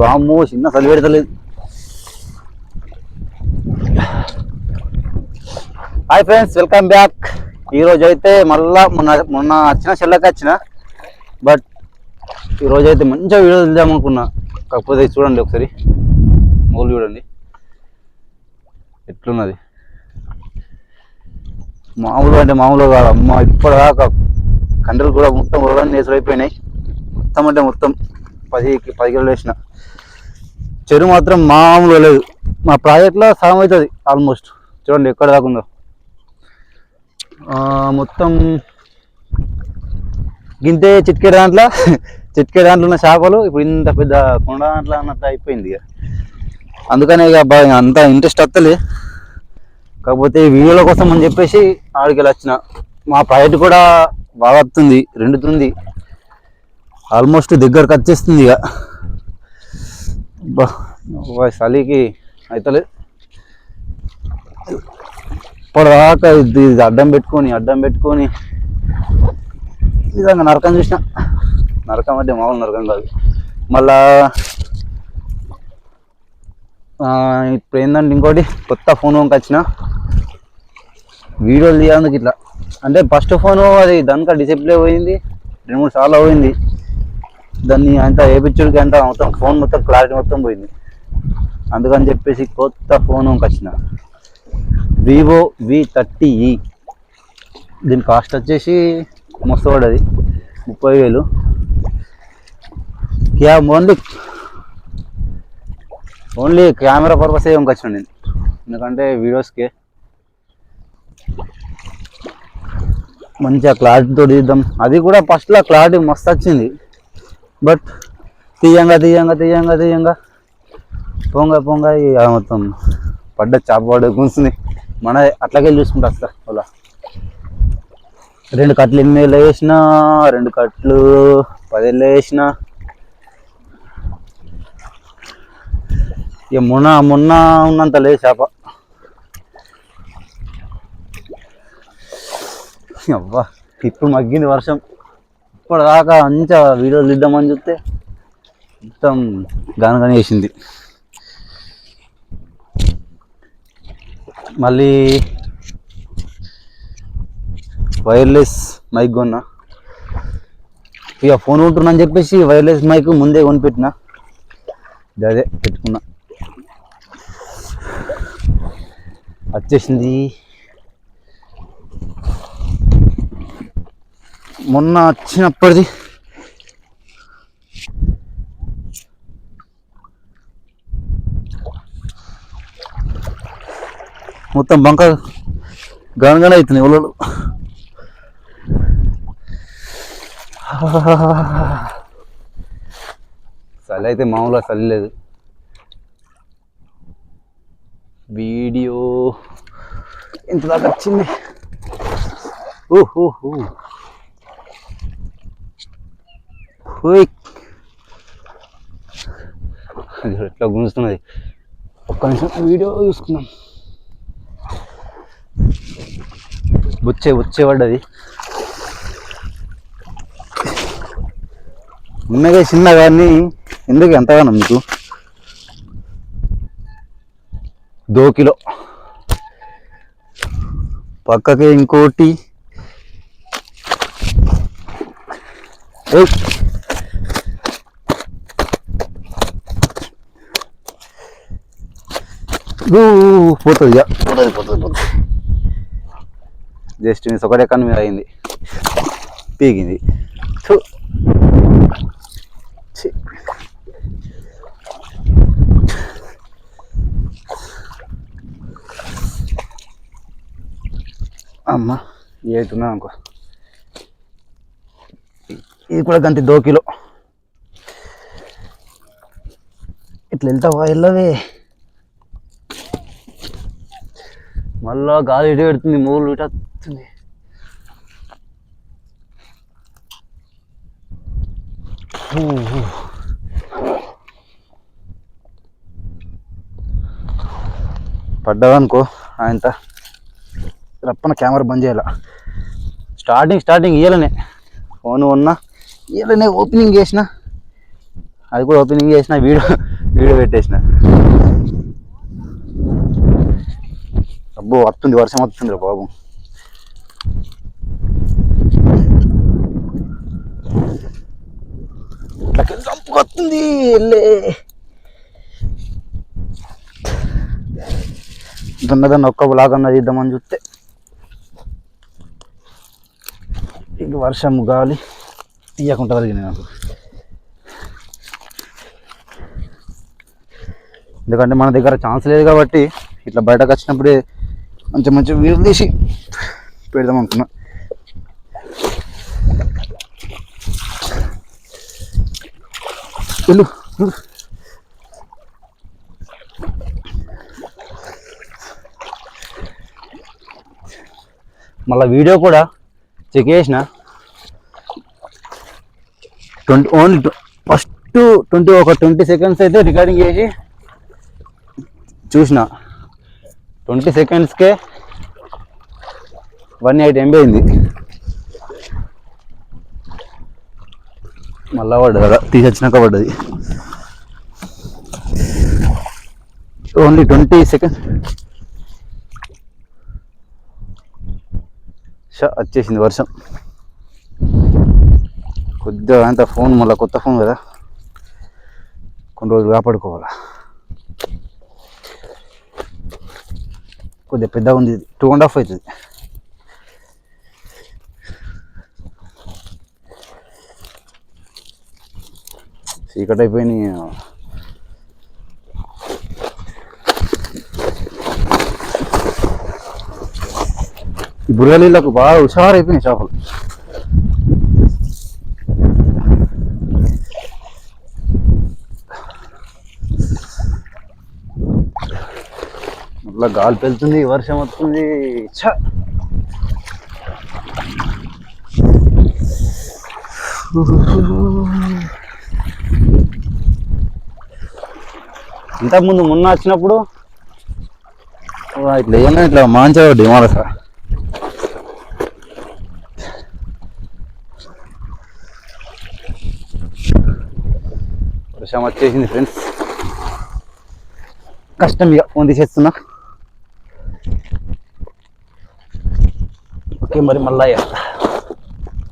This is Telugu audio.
వామ్మో చిన్న చలి పెడతలేదు. హాయ్ ఫ్రెండ్స్ వెల్కమ్ బ్యాక్ ఈరోజు అయితే మళ్ళా మొన్న మొన్న వచ్చిన చెల్లకి వచ్చిన. బట్ ఈరోజు అయితే మంచిగా వీడియో వెళ్దాం అనుకున్నా. కాకపోతే చూడండి ఒకసారి. మూలు చూడండి. ఎట్లున్నది? మామూలు అంటే మామూలు కాదు అమ్మ ఇప్పటిదాకా కండలు కూడా మొత్తం ఉరగని నేసులు అయిపోయినాయి మొత్తం అంటే మొత్తం పది పది కిలోలు వేసిన. చెరువు మాత్రం మామూలుగా లేదు. మా ప్రాజెక్ట్లో సగం అవుతుంది ఆల్మోస్ట్. చూడండి ఎక్కడ దాకా ఉందో. మొత్తం గింతే చిట్కే దాంట్లో చిట్కే దాంట్లో ఉన్న చేపలు ఇప్పుడు ఇంత పెద్ద కొండ దాంట్లో అన్నట్టు అయిపోయింది ఇక. అందుకనే ఇక అంత ఇంట్రెస్ట్ వస్తలే. కాకపోతే వీడియోల కోసం అని చెప్పేసి ఆడికి వెళ్ళి వచ్చిన. మా ప్రాజెక్ట్ కూడా బాగా వస్తుంది రెండుతుంది ఆల్మోస్ట్ దగ్గరకు వచ్చేస్తుంది ఇక. బా చలికి అవుతలేదు ఇప్పటిదాకా ఇది ఇది అడ్డం పెట్టుకొని అడ్డం పెట్టుకొని విధంగా నరకం చూసిన. నరకం అంటే మామూలు నరకం కాదు. మళ్ళా ఇప్పుడు ఏంటంటే ఇంకోటి కొత్త ఫోన్ వచ్చిన. వీడియోలు తీయందుకు ఇట్లా. అంటే ఫస్ట్ ఫోన్ అది దానిక డిసిప్లే పోయింది రెండు మూడు సార్లు పోయింది. దాన్ని అంత వేపించుడికి అంత మొత్తం ఫోన్ మొత్తం క్లారిటీ మొత్తం పోయింది. అందుకని చెప్పేసి కొత్త ఫోన్ వచ్చిన. వివో వి థర్టీ ఈ. దీని కాస్ట్ వచ్చేసి మస్తు పడ్డది ముప్పై వేలు. క్యా ఓన్లీ ఓన్లీ కెమెరా పర్పస్ వచ్చిన నేను. ఎందుకంటే వీడియోస్కే. మంచిగా క్లారిటీతో తీద్దాం. అది కూడా ఫస్ట్లో క్లారిటీ మస్తు వచ్చింది. బట్ తీయంగా తీయంగా తీయంగా తీయంగా. పొంగ పొంగ ఇక మొత్తం పడ్డ చేప పడ్డ గుంసుని మన అట్లాగే చూసుకుంటా వస్తా అలా రెండు కట్లు ఎనిమిది వేసిన రెండు కట్లు పదేళ్ళు వేసిన. ఇక మొన్న మొన్న ఉన్నంత లేదు చేప. అవ్వా ఇప్పుడు మగ్గింది వర్షం. ఇప్పటిదాకా మంచిగా వీడియోలు తీద్దామని చూస్తే మొత్తం గానగానే వేసింది మళ్ళీ వైర్లెస్ మైక్ కొన్నా. ఇక ఫోన్ ఉంటుందని చెప్పేసి వైర్లెస్ మైక్ ముందే కొనిపెట్టిన. అదే పెట్టుకున్నా. వచ్చేసింది. మొన్న వచ్చినప్పటిది. మొత్తం బంక గనగన అవుతుంది ఒళ్ళు చలి అయితే మామూలుగా చలి లేదు. వీడియో ఇంత దాకా వచ్చింది. ఓహో హోయ్ అది ఎట్లా గుంజుతున్నది. ఒక్క నిమిషం వీడియో చూసుకున్నాం బొచ్చే బొచ్చే పడ్డది. ఉన్నగా చిన్న కానీ ఎందుకు ఎంతగానో మీకు దో కిలో. పక్కకి ఇంకోటి. పోతుంది. పోతుంది పోతుంది పోతుంది జస్ట్ మిస్ ఒకటే కన్ను మీద అయింది. ఛీ. అమ్మ ఏతున్నా అనుకో ఇది కూడా గంతి దో కిలో ఇట్లా వెళ్తావా వెళ్ళవే మళ్ళా గాలి ఇటు పెడుతుంది మూలు ఇటు వస్తుంది. పడ్డదనుకో ఆయనత రప్పన కెమెరా బంద్ చేయాల? Starting starting ఇయ్యలనే. ఫోన్ ఉన్నా ఇయ్యలనే ఓపెనింగ్ చేసిన. అది కూడా ఓపెనింగ్ చేసిన వీడియో వీడియో పెట్టేసిన. అబ్బో వస్తుంది వర్షం వస్తుంది రా బాబు. ఇట్లకెళ్ళి చంపుకొస్తుంది వెళ్ళే దున్నదన్న ఒక్క లాగన్నా తీద్దామని చూస్తే. ఇక వర్షం గాలి తీయకుండా కలిగింది నాకు. ఎందుకంటే మన దగ్గర ఛాన్స్ లేదు కాబట్టి ఇట్లా బయటకు వచ్చినప్పుడే మంచి మంచి వీలు తీసి పెడదాం అనుకున్నా. వెళ్ళు. మళ్ళీ వీడియో కూడా చెక్ చేసిన. ట్వంటీ ఓన్లీ ఫస్ట్ ట్వంటీ ఒక ట్వంటీ సెకండ్స్ అయితే రికార్డింగ్ చేసి చూసిన. ట్వంటీ సెకండ్స్కే వన్ ఎయిట్ ఎంబీ అయింది. మళ్ళా పడ్డది కదా తీసొచ్చినాక పడ్డది. Only twenty second. షా వచ్చేసింది వర్షం. కొద్దిగా అంత ఫోన్ మళ్ళీ కొత్త ఫోన్ కదా. కొన్ని రోజులు కాపాడుకోవాలా. కొద్దిగా పెద్దగా ఉంది. టూ అండ్ హాఫ్ అవుతుంది. చీకటి అయిపోయినాయి. ఈ బుర్రలీళ్ళకు బాగా హుషారు అయిపోయినాయి చేపలు. మళ్ళా గాలి పెళ్తుంది వర్షం వస్తుంది. ఛ! ఇంతకుముందు మొన్న వచ్చినప్పుడు? ఇట్లా ఏమన్నా ఇట్లా మంచిగా డిమాండ్ సార్ వర్షం వచ్చేసింది ఫ్రెండ్స్ కష్టం ఇక ఫోన్ తీసేస్తున్నా. ఓకే మరి మళ్ళా చేస్తా